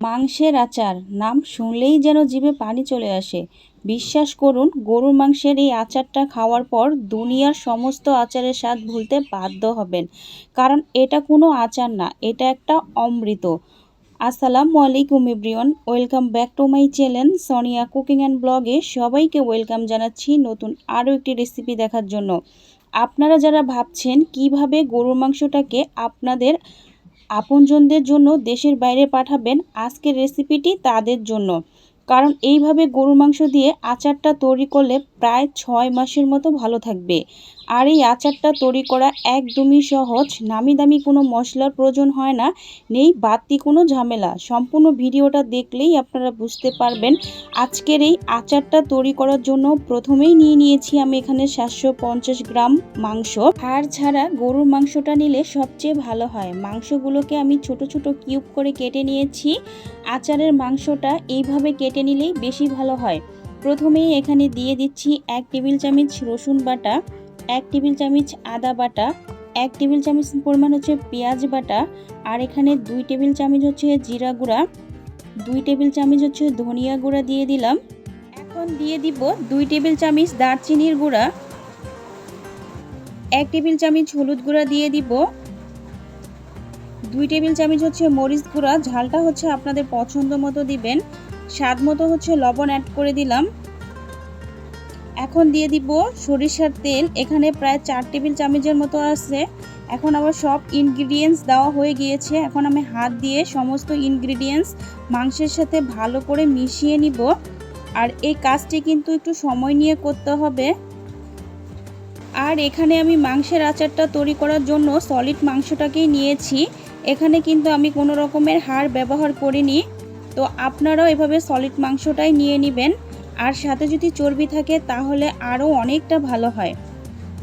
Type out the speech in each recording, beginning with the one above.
মাংসের আচার। নাম শুনলেই যেন জিভে পানি চলে আসে। বিশ্বাস করুন, গরুর মাংসের এই আচারটা খাওয়ার পর দুনিয়ার সমস্ত আচারের স্বাদ ভুলতে বাধ্য হবেন। কারণ এটা কোনো আচার না, এটা একটা অমৃত। আসসালামু আলাইকুম everyone, welcome back to my channel Sonia cooking and ব্লগে সবাইকে ওয়েলকাম জানাচ্ছি নতুন আরও একটি রেসিপি দেখার জন্য। আপনারা যারা ভাবছেন কীভাবে গরুর মাংসটাকে আপনাদের আপনজনদের জন্য দেশের বাইরে পাঠাবেন আজকের রেসিপিটি তাদের জন্য। কারণ এইভাবে গরুর মাংস দিয়ে আচারটা তৈরি করলে প্রায় ছয় মাসের মতো ভালো থাকবে। আর এই আচারটা তৈরি করা একদমই সহজ নামি দামি কোনো মশলার প্রয়োজন হয় না, নেই বাড়তি কোনো ঝামেলা। সম্পূর্ণ ভিডিওটা দেখলেই আপনারা বুঝতে পারবেন আজকের এই আচারটা তৈরি করার জন্য প্রথমেই নিয়ে নিয়েছি আমি এখানে সাতশো পঞ্চাশ গ্রাম মাংস। হাড় ছাড়া গরুর মাংসটা নিলে সবচেয়ে ভালো হয়। মাংসগুলোকে আমি ছোট ছোট কিউব করে কেটে নিয়েছি। আচারের মাংসটা এইভাবে কেটে নিলেই বেশি ভালো হয়। প্রথমেই এখানে দিয়ে দিচ্ছি এক টেবিল চামচ রসুন বাটা, এক টেবিল চামচ আদা বাটা, এক টেবিল চামচ পরিমাণ হচ্ছে পেঁয়াজ বাটা আর এখানে দুই টেবিল চামচ হচ্ছে জিরা গুঁড়া, দুই টেবিল চামচ হচ্ছে ধনিয়া গুঁড়া দিয়ে দিলাম। এখন দিয়ে দিব দুই টেবিল চামচ দারচিনির গুঁড়া, এক টেবিল চামচ হলুদ গুঁড়া দিয়ে দিব, দুই টেবিল চামচ হচ্ছে মরিচ গুঁড়া, ঝালটা হচ্ছে আপনাদের পছন্দ মতো দিবেন। স্বাদ মতো হচ্ছে লবণ অ্যাড করে দিলাম। এখন দিয়ে দিব সরিষার তেল। এখানে প্রায় চার টেবিল চামচের মতো আছে। এখন আবার সব ইনগ্রিডিয়েন্টস দেওয়া হয়ে গিয়েছে। এখন আমি হাত দিয়ে সমস্ত ইনগ্রিডিয়েন্টস মাংসের সাথে ভালো করে মিশিয়ে নিব। আর এই কাজটি কিন্তু একটু সময় নিয়ে করতে হবে। আর এখানে আমি মাংসের আচারটা তৈরি করার জন্য সলিড মাংসটাকেই নিয়েছি। এখানে কিন্তু আমি কোনো রকমের হাড় ব্যবহার করিনি। তো আপনারাও এভাবে সলিড মাংসটাই নিয়ে নেবেন। আর সাথে যদি চর্বি থাকে তাহলে আরও অনেকটা ভালো হয়।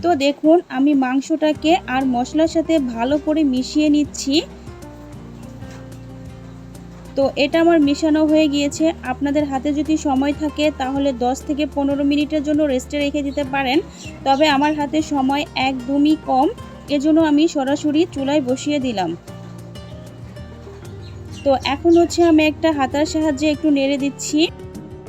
তো দেখুন, আমি মাংসটাকে আর মশলার সাথে ভালো করে মিশিয়ে নিচ্ছি। তো এটা আমার মেশানো হয়ে গিয়েছে। আপনাদের হাতে যদি সময় থাকে তাহলে 10 থেকে পনেরো মিনিটের জন্য রেস্টে রেখে দিতে পারেন। তবে আমার হাতে সময় একদমই কম। এজন্য আমি সরাসরি চুলায় বসিয়ে দিলাম। তো এখন হচ্ছে আমি একটা হাতার সাহায্যে একটু নেড়ে দিচ্ছি।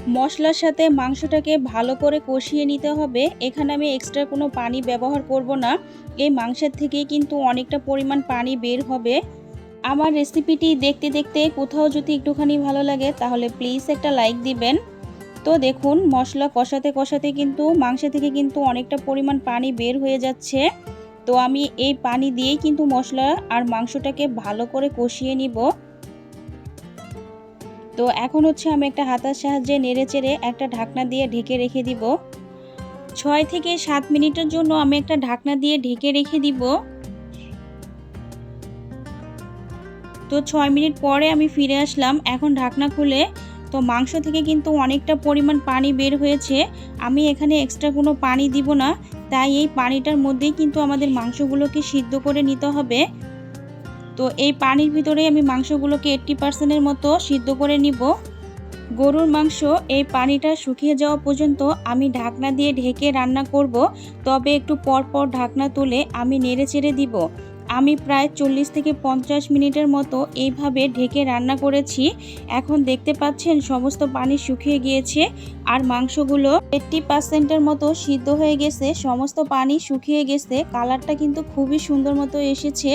মশলার সাথে মাংসটাকে ভালো করে কষিয়ে নিতে হবে। এখানে আমি এক্সট্রা কোনো পানি ব্যবহার করব না। এই মাংসের থেকে কিন্তু অনেকটা পরিমাণ পানি বের হবে। আমার রেসিপিটি দেখতে দেখতে কোথাও যদি একটুখানি ভালো লাগে তাহলে প্লিজ একটা লাইক দিবেন। তো দেখুন, মশলা কষাতে কষাতে কিন্তু মাংস থেকে কিন্তু অনেকটা পরিমাণ পানি বের হয়ে যাচ্ছে। তো আমি এই পানি দিয়েই কিন্তু মশলা আর মাংসটাকে ভালো করে কষিয়ে নিব। তো এখন হচ্ছে আমি একটা হাতার সাহায্যে নেড়ে চেড়ে একটা ঢাকনা দিয়ে ঢেকে রেখে দিব। ছয় থেকে সাত মিনিটের জন্য আমি একটা ঢাকনা দিয়ে ঢেকে রেখে দিব। তো ছয় মিনিট পরে আমি ফিরে আসলাম। এখন ঢাকনা খুলে তো মাংস থেকে কিন্তু অনেকটা পরিমাণ পানি বের হয়েছে। আমি এখানে এক্সট্রা কোনো পানি দিব না। তাই এই পানিটার মধ্যেই কিন্তু আমাদের মাংসগুলোকে সিদ্ধ করে নিতে হবে। তো এই পানির ভিতরে আমি মাংসগুলোকে এইট্টি পার্সেন্টের মতো সিদ্ধ করে নিব। গরুর মাংস এই পানিটা শুকিয়ে যাওয়া পর্যন্ত আমি ঢাকনা দিয়ে ঢেকে রান্না করব, তবে একটু পর পর ঢাকনা তুলে আমি নেড়ে চেড়ে দিব। আমি প্রায় চল্লিশ থেকে পঞ্চাশ মিনিটের মতো এইভাবে ঢেকে রান্না করেছি। এখন দেখতে পাচ্ছেন সমস্ত পানি শুকিয়ে গিয়েছে আর মাংসগুলো এইট্টি পার্সেন্টের মতো সিদ্ধ হয়ে গেছে। সমস্ত পানি শুকিয়ে গেছে। কালারটা কিন্তু খুবই সুন্দর মতো এসেছে।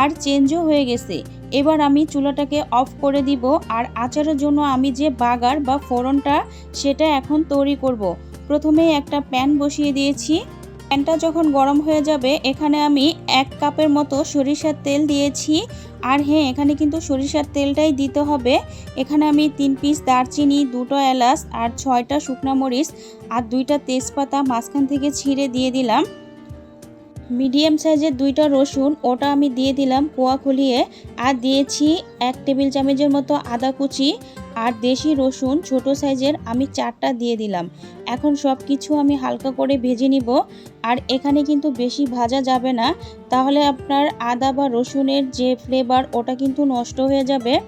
আর চেঞ্জও হয়ে গেছে। এবার আমি চুলাটাকে অফ করে দিব আর আচারের জন্য আমি যে বাগার বা ফোড়নটা সেটা এখন তৈরি করব। প্রথমে একটা প্যান বসিয়ে দিয়েছি। প্যানটা যখন গরম হয়ে যাবে, এখানে আমি এক কাপের মতো সরিষার তেল দিয়েছি। আর হ্যাঁ এখানে কিন্তু সরিষার তেলটাই দিতে হবে। এখানে আমি তিন পিস দারচিনি, দুটো এলাচ আর ছয়টা শুকনা মরিচ আর দুইটা তেজপাতা মাঝখান থেকে ছিঁড়ে দিয়ে দিলাম। মিডিয়াম সাইজের দুইটা রসুন, ওটা আমি দিয়ে দিলাম কোয়া খুলিয়ে। আর দিয়েছি এক টেবিল চামচের মতো আদা কুচি আর দেশি রসুন, ছোট সাইজের আমি চারটা দিয়ে দিলাম। এখন সব কিছু আমি হালকা করে ভেজে নিব। আর এখানে কিন্তু বেশি ভাজা যাবে না। তাহলে আপনার আদা বা রসুনের যে ফ্লেভার ওটা কিন্তু নষ্ট হয়ে যাবে।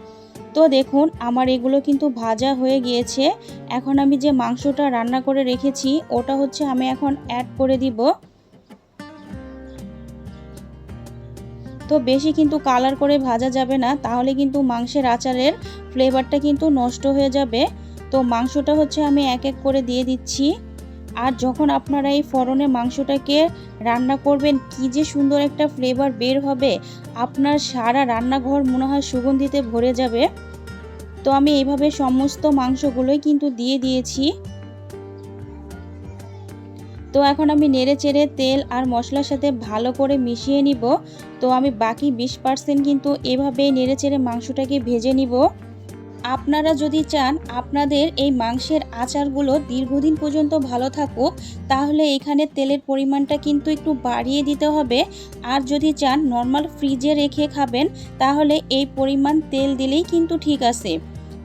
তো দেখুন, আমার এগুলো কিন্তু ভাজা হয়ে গিয়েছে। এখন আমি যে মাংসটা রান্না করে রেখেছি, ওটা হচ্ছে আমি এখন অ্যাড করে দিব। তো বেশি কিন্তু কালার করে ভাজা যাবে না, তাহলে কিন্তু মাংসের আচারের ফ্লেভারটা কিন্তু নষ্ট হয়ে যাবে। তো মাংসটা হচ্ছে আমি এক এক করে দিয়ে দিচ্ছি। আর যখন আপনারা এই ফোড়নে মাংসটাকে রান্না করবেন, কি যে সুন্দর একটা ফ্লেভার বের হবে। আপনার সারা রান্নাঘর মনে হয় সুগন্ধিতে ভরে যাবে। তো আমি এইভাবে সমস্ত মাংসগুলোই কিন্তু দিয়ে দিয়েছি। তো এখন আমি নেড়ে চেড়ে তেল আর মশলার সাথে ভালো করে মিশিয়ে নিব। তো আমি বাকি বিশ পার্সেন্ট কিন্তু এভাবেই নেড়ে চেড়ে মাংসটাকে ভেজে নিব। আপনারা যদি চান আপনাদের এই মাংসের আচারগুলো দীর্ঘদিন পর্যন্ত ভালো থাকুক, তাহলে এখানে তেলের পরিমাণটা কিন্তু একটু বাড়িয়ে দিতে হবে। আর যদি চান নর্মাল ফ্রিজে রেখে খাবেন, তাহলে এই পরিমাণ তেল দিলেই কিন্তু ঠিক আছে।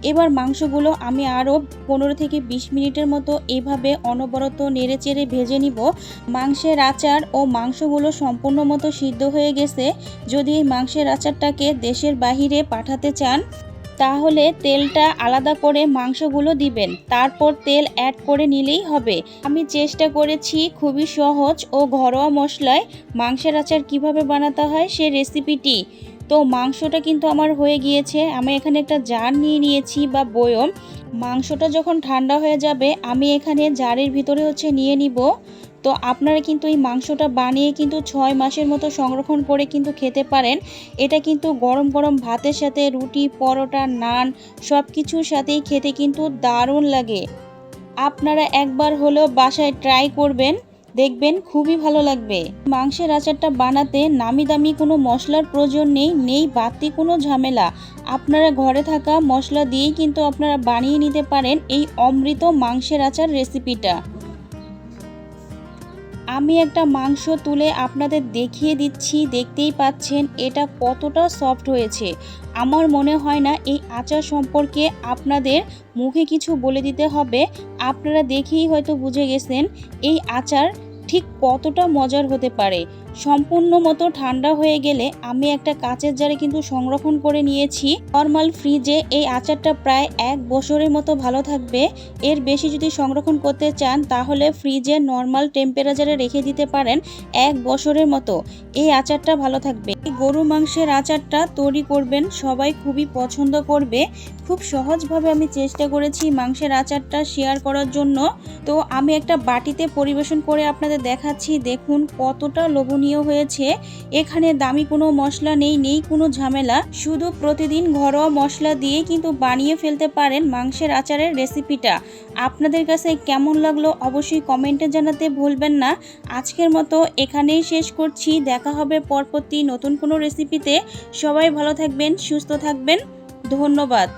এবার মাংসগুলো আমি আরও পনেরো থেকে বিশ মিনিটের মতো এভাবে অনবরত নেড়ে চেড়ে ভেজে নিব। মাংসের আচার ও মাংসগুলো সম্পূর্ণ মতো সিদ্ধ হয়ে গেছে। যদি এই মাংসের আচারটাকে দেশের বাহিরে পাঠাতে চান, তাহলে তেলটা আলাদা করে মাংসগুলো দিবেন। তারপর তেল অ্যাড করে নিলেই হবে। আমি চেষ্টা করেছি খুবই সহজ ও ঘরোয়া মশলায় মাংসের আচার কীভাবে বানাতে হয় সে রেসিপিটি তো মাংসটা কিন্তু আমার হয়ে গিয়েছে। আমি এখানে একটা জার নিয়ে নিয়েছি বা বয়ম। মাংসটা যখন ঠান্ডা হয়ে যাবে, আমি এখানে জারের ভিতরে হচ্ছে নিয়ে নিব। তো আপনারা কিন্তু এই মাংসটা বানিয়ে কিন্তু ছয় মাসের মতো সংরক্ষণ করে কিন্তু খেতে পারেন। এটা কিন্তু গরম গরম ভাতের সাথে, রুটি, পরোটা, নান সব কিছুর সাথেই খেতে কিন্তু দারুণ লাগে। আপনারা একবার হলেও বাসায় ট্রাই করবেন। দেখবেন খুবই ভালো লাগবে। মাংসের আচারটা বানাতে নামি দামি কোনো মশলার প্রয়োজন নেই নেই বাড়তি কোনো ঝামেলা। আপনারা ঘরে থাকা মশলা দিয়েই কিন্তু আপনারা বানিয়ে নিতে পারেন এই অমৃত মাংসের আচার রেসিপিটা আমি একটা মাংস তুলে আপনাদের দেখিয়ে দিচ্ছি, দেখতেই পাচ্ছেন এটা কতটা সফট হয়েছে। আমার মনে হয় না এই আচার সম্পর্কে আপনাদের মুখে কিছু বলে দিতে হবে। আপনারা দেখেই হয়তো বুঝে গেছেন এই আচার ঠিক কতটা মজার হতে পারে। সম্পূর্ণ মতো ঠান্ডা হয়ে গেলে আমি একটা কাঁচের জারে কিন্তু সংরক্ষণ করে নিয়েছি। নর্মাল ফ্রিজে এই আচারটা প্রায় এক বছরের মতো ভালো থাকবে। এর বেশি যদি সংরক্ষণ করতে চান, তাহলে ফ্রিজে নর্মাল টেম্পারেচারে রেখে দিতে পারেন এক বছরের মতো। এই আচারটা ভালো থাকবে। এই গরু মাংসের আচারটা তৈরি করবেন সবাই খুবই পছন্দ করবে। খুব সহজভাবে আমি চেষ্টা করেছি মাংসের আচারটা শেয়ার করার জন্য। তো আমি একটা বাটিতে পরিবেশন করে আপনাদের দেখাচ্ছি। দেখুন কতটা লোভনীয় হয়েছে। এখানে দামি কোনো মশলা নেই নেই কোনো ঝামেলা। শুধু প্রতিদিন ঘরোয়া মশলা দিয়ে কিন্তু বানিয়ে ফেলতে পারেন মাংসের আচারের রেসিপিটা। আপনাদের কাছে কেমন লাগল অবশ্যই কমেন্টে জানাতে ভুলবেন না। আজকের মতো এখানেই শেষ করছি। দেখা হবে পরবর্তী নতুন কোনো রেসিপিতে। সবাই ভালো থাকবেন, সুস্থ থাকবেন। ধন্যবাদ।